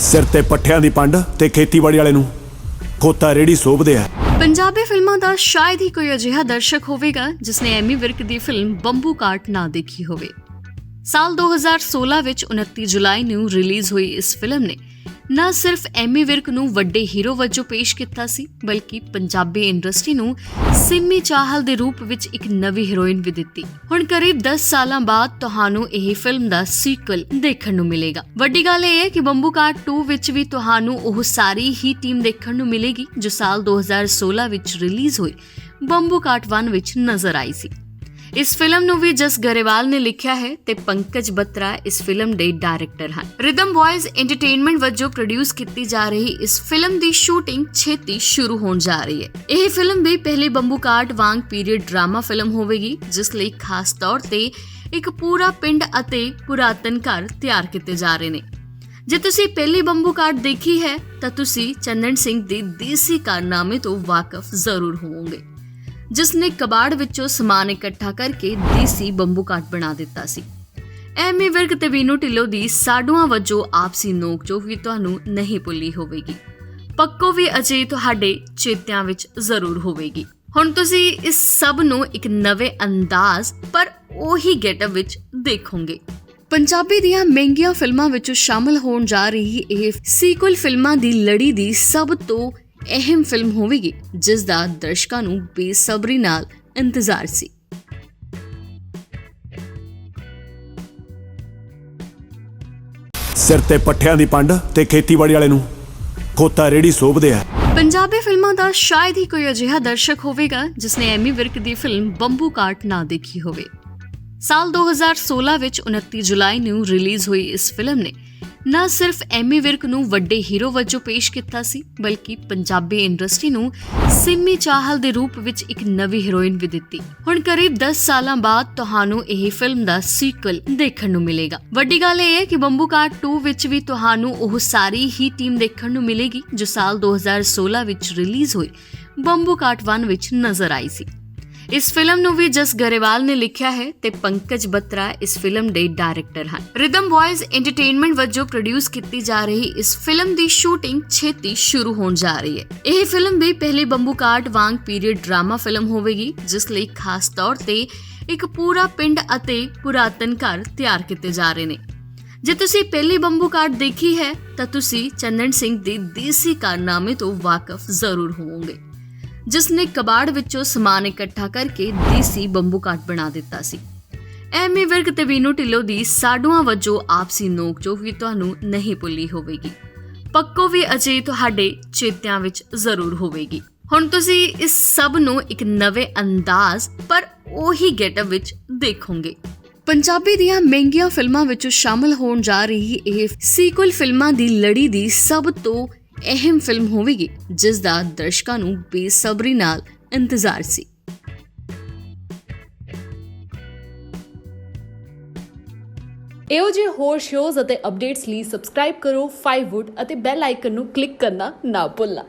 ਸਿਰ ਤੇ ਪੱਠਿਆਂ ਦੀ ਪੰਡ ਤੇ ਖੇਤੀਬਾੜੀ ਵਾਲੇ ਨੂੰ ਖੋਤਾ ਰੇੜੀ ਸੋਭਦੇ ਆ। ਪੰਜਾਬੀ ਫਿਲਮਾਂ ਦਾ ਸ਼ਾਇਦ ਹੀ ਕੋਈ ਅਜਿਹਾ ਦਰਸ਼ਕ ਹੋਵੇਗਾ, ਜਿਸਨੇ ਐਮੀ ਵਿਰਕ ਦੀ ਫਿਲਮ ਬੰਬੂ ਕਾਟ ਨਾ ਦੇਖੀ ਹੋਵੇ। ਸਾਲ 2016 ਵਿੱਚ 29 ਜੁਲਾਈ ਨੂੰ ਰਿਲੀਜ਼ ਹੋਈ ਇਸ ਫਿਲਮ ਨੇ ਨਾ ਸਿਰਫ ਐਮੀ ਵਿਰਕ ਨੂੰ ਵੱਡੇ ਹੀਰੋ ਵਜੋਂ ਪੇਸ਼ ਕੀਤਾ ਸੀ, ਬਲਕਿ ਪੰਜਾਬੀ ਇੰਡਸਟਰੀ ਨੂੰ ਸਿੰਮੀ ਚਾਹਲ ਦੇ ਰੂਪ ਵਿੱਚ ਇੱਕ ਨਵੀਂ ਹੀਰੋਇਨ ਵੀ ਦਿੱਤੀ। ਹੁਣ ਕਰੀਬ 10 ਸਾਲਾਂ ਬਾਅਦ ਤੁਹਾਨੂੰ ਇਹ ਫਿਲਮ ਦਾ ਸੀਕਵਲ ਦੇਖਣ ਨੂੰ ਮਿਲੇਗਾ। ਵੱਡੀ ਗੱਲ ਇਹ ਹੈ ਕਿ ਬੰਬੂ ਕਾਟ 2 ਵਿੱਚ ਵੀ ਤੁਹਾਨੂੰ ਉਹ ਸਾਰੀ ਹੀ ਟੀਮ ਦੇਖਣ ਨੂੰ ਮਿਲੇਗੀ, ਜੋ ਸਾਲ 2016 ਵਿੱਚ ਰਿਲੀਜ਼ ਹੋਈ, ਬੰਬੂ ਕਾਟ 1 ਵਿੱਚ ਨਜ਼ਰ ਆਈ ਸੀ। ਇਸ ਫਿਲਮ ਨੂੰ ਵੀ ਜਸ ਗਰੇਵਾਲ ਨੇ ਲਿਖਿਆ ਹੈ ਤੇ ਪੰਕਜ ਬੱਤਰਾ ਇਸ ਫਿਲਮ ਦੇ ਡਾਇਰੈਕਟਰ ਹਨ। ਰਿਦਮ ਬॉयਜ਼ ਐਂਟਰਟੇਨਮੈਂਟ ਵਜੋਂ ਪ੍ਰੋਡਿਊਸ ਕੀਤੀ ਜਾ ਰਹੀ ਇਸ ਫਿਲਮ ਦੀ ਸ਼ੂਟਿੰਗ ਛੇਤੀ ਸ਼ੁਰੂ ਹੋਣ ਜਾ ਰਹੀ ਹੈ। ਇਹ ਫਿਲਮ ਵੀ ਪਹਿਲੀ ਬੰਬੂ ਕਾਟ ਵਾਂਗ ਪੀਰੀਅਡ ਡਰਾਮਾ ਫਿਲਮ ਹੋਵੇਗੀ, ਜਿਸ ਲਈ ਖਾਸ ਤੌਰ ਤੇ ਇੱਕ ਪੂਰਾ ਪਿੰਡ ਅਤੇ ਪੁਰਾਤਨ ਘਰ ਤਿਆਰ ਕੀਤੇ ਜਾ ਰਹੇ ਨੇ। ਜੇ ਤੁਸੀਂ ਪਹਿਲੀ ਬੰਬੂ ਕਾਟ ਦੇਖੀ ਹੈ, ਤਾਂ ਤੁਸੀਂ ਚੰਦਨ ਸਿੰਘ ਦੇ ਦੇਸੀ ਕਾਰਨਾਮੇ ਤੋਂ ਵਾਕਿਫ ਜ਼ਰੂਰ ਹੋਵੋਗੇ। ਜਿਸ ਨੇ ਕਬਾੜ ਵਿੱਚੋਂ ਸਮਾਨ ਇਕੱਠਾ ਕਰਕੇ ਦੇਸੀ ਬੰਬੂ ਕਾਟ ਬਣਾ ਦਿੱਤਾ ਸੀ। ਐਮੀ ਵਿਰਕ ਤੇ ਵੀਨੂ ਢਿੱਲੋਂ ਦੀ ਸਾਡੂਆਂ ਵਜੋਂ ਆਪਸੀ ਨੋਕ ਵੀ ਤੁਹਾਨੂੰ ਨਹੀਂ ਭੁੱਲੀ ਹੋਵੇਗੀ। ਪੱਕੋ ਵੀ ਅਜੇ ਤੁਹਾਡੇ ਚੇਤਿਆਂ ਵਿੱਚ ਜ਼ਰੂਰ ਹੋਵੇਗੀ। ਹੁਣ ਤੁਸੀਂ ਇਸ ਸਭ ਨੂੰ ਇੱਕ ਨਵੇਂ ਅੰਦਾਜ਼, ਪਰ ਉਹੀ ਗੈਟਅਪ ਵਿੱਚ ਦੇਖੋਗੇ। ਪੰਜਾਬੀ ਦੀਆਂ ਮਹਿੰਗੀਆਂ ਫਿਲਮਾਂ ਵਿੱਚੋਂ ਸ਼ਾਮਲ ਹੋਣ ਜਾ ਰਹੀ ਇਹ ਸੀਕੁਅਲ ਫਿਲਮਾਂ ਦੀ ਲੜੀ ਦੀ ਸਭ ਤੋਂ ਅਹਿਮ ਫਿਲਮ ਹੋਵੇਗੀ ਜਿਸ ਦਾ ਦਰਸ਼ਕਾਂ ਨੂੰ ਬੇਸਬਰੀ ਨਾਲ ਇੰਤਜ਼ਾਰ ਸੀ। ਸਿਰ ਤੇ ਪੱਠਿਆਂ ਦੀ ਪੰਡ ਤੇ ਖੇਤੀਬਾੜੀ ਵਾਲੇ ਨੂੰ ਖੋਤਾ ਰੇੜੀ ਸੋਭਦੇ ਆ। ਪੰਜਾਬੀ ਫਿਲਮਾਂ ਦਾ ਸ਼ਾਇਦ ਹੀ ਕੋਈ ਅਜਿਹਾ ਦਰਸ਼ਕ ਹੋਵੇਗਾ ਜਿਸਨੇ ਐਮੀ ਵਿਰਕ ਦੀ ਫਿਲਮ ਬੰਬੂ ਕਾਟ ਨਾ ਦੇਖੀ ਹੋਵੇ। ਸਾਲ 2016 ਵਿੱਚ 29 ਜੁਲਾਈ ਨੂੰ ਰਿਲੀਜ਼ ਹੋਈ ਇਸ ਫਿਲਮ ਨੇ ਨਾ ਸਿਰਫ ਐਮੀ ਵਿਰਕ ਨੂੰ ਵੱਡੇ ਹੀਰੋ ਵਜੋਂ ਪੇਸ਼ ਕੀਤਾ ਸੀ, ਬਲਕਿ ਪੰਜਾਬੀ ਇੰਡਸਟਰੀ ਨੂੰ ਸਿੰਮੀ ਚਾਹਲ ਦੇ ਰੂਪ ਵਿੱਚ ਇੱਕ ਨਵੀਂ ਹੀਰੋਇਨ ਵੀ ਦਿੱਤੀ। ਹੁਣ ਕਰੀਬ 10 ਸਾਲਾਂ ਬਾਅਦ ਤੁਹਾਨੂੰ ਇਹ ਫਿਲਮ ਦਾ ਸੀਕਵਲ ਦੇਖਣ ਨੂੰ ਮਿਲੇਗਾ। ਵੱਡੀ ਗੱਲ ਇਹ ਹੈ ਕਿ ਬੰਬੂ ਕਾਟ 2 ਵਿੱਚ ਵੀ ਤੁਹਾਨੂੰ ਉਹ ਸਾਰੀ ਹੀ ਟੀਮ ਦੇਖਣ ਨੂੰ ਮਿਲੇਗੀ, ਜੋ ਸਾਲ 2016 ਵਿੱਚ ਰਿਲੀਜ਼ ਹੋਈ। ਬੰਬੂ ਕਾਟ 1 ਵਿੱਚ ਨਜ਼ਰ ਆਈ ਸੀ। ਇਸ ਫਿਲਮ ਨੂੰ ਵੀ ਜਸ ਗਰੇਵਾਲ ਨੇ ਲਿਖਿਆ ਹੈ ਤੇ ਪੰਕਜ ਬੱਤਰਾ ਇਸ ਫਿਲਮ ਦੇ ਡਾਇਰੈਕਟਰ ਹਨ। ਰਿਦਮ ਬॉयਜ਼ ਐਂਟਰਟੇਨਮੈਂਟ ਵਜੋਂ ਪ੍ਰੋਡਿਊਸ ਕੀਤੀ ਜਾ ਰਹੀ ਇਸ ਫਿਲਮ ਦੀ ਸ਼ੂਟਿੰਗ ਛੇਤੀ ਸ਼ੁਰੂ ਹੋਣ ਜਾ ਰਹੀ ਹੈ। ਇਹ ਫਿਲਮ ਵੀ ਪਹਿਲੀ ਬੰਬੂ ਕਾਟ ਵਾਂਗ ਪੀਰੀਅਡ ਡਰਾਮਾ ਫਿਲਮ ਹੋਵੇਗੀ, ਜਿਸ ਲਈ ਖਾਸ ਤੌਰ ਤੇ ਇੱਕ ਪੂਰਾ ਪਿੰਡ ਅਤੇ ਪੁਰਾਤਨ ਘਰ ਤਿਆਰ ਕੀਤੇ ਜਾ ਰਹੇ ਨੇ। ਜੇ ਤੁਸੀਂ ਪਹਿਲੀ ਬੰਬੂ ਕਾਟ ਦੇਖੀ ਹੈ, ਤਾਂ ਤੁਸੀਂ ਚੰਦਨ ਸਿੰਘ ਦੇ ਦੇਸੀ ਕਾਰਨਾਮੇ ਤੋਂ ਵਾਕਿਫ ਜ਼ਰੂਰ ਹੋਵੋਗੇ। ਜਿਸ ਨੇ ਕਬਾੜ ਵਿੱਚੋਂ ਸਮਾਨ ਇਕੱਠਾ ਕਰਕੇ ਦੇਸੀ ਬੰਬੂ ਕਾਟ ਬਣਾ ਦਿੱਤਾ ਸੀ। ਐਮੀ ਵਿਰਕ ਤੇ ਵੀਨੂ ਢਿੱਲੋਂ ਦੀ ਸਾਡੂਆਂ ਵਜੋਂ ਆਪਸੀ ਨੋਕ ਜੋ ਵੀ ਤੁਹਾਨੂੰ ਨਹੀਂ ਭੁੱਲੀ ਹੋਵੇਗੀ। ਪੱਕੋ ਵੀ ਅਜੇ ਤੁਹਾਡੇ ਚੇਤਿਆਂ ਵਿੱਚ ਜ਼ਰੂਰ ਹੋਵੇਗੀ। ਹੁਣ ਤੁਸੀਂ ਇਸ ਸਭ ਨੂੰ ਇੱਕ ਨਵੇਂ ਅੰਦਾਜ਼, ਪਰ ਉਹੀ ਗੈਟਅਪ ਵਿੱਚ ਦੇਖੋਗੇ। ਪੰਜਾਬੀ ਦੀਆਂ ਮਹਿੰਗੀਆਂ ਫਿਲਮਾਂ ਵਿੱਚ ਸ਼ਾਮਲ ਹੋਣ ਜਾ ਰਹੀ ਇਹ ਸੀਕਵਲ ਫਿਲਮਾਂ ਦੀ ਲੜੀ ਦੀ ਸਭ ਤੋਂ ਅਹਿਮ ਫਿਲਮ ਹੋਵੇਗੀ, ਜਿਸ ਦਾ ਦਰਸ਼ਕਾਂ ਨੂੰ ਬੇਸਬਰੀ ਨਾਲ ਇੰਤਜ਼ਾਰ ਸੀ। ਇਹੋ ਜਿਹੇ ਹੋਰ ਸ਼ੋਜ਼ ਅਤੇ ਅਪਡੇਟਸ ਲਈ ਸਬਸਕ੍ਰਾਈਬ ਕਰੋ 5wood ਅਤੇ ਬੈਲ ਆਈਕਨ ਨੂੰ ਕਲਿੱਕ ਕਰਨਾ ਨਾ ਭੁੱਲਣਾ।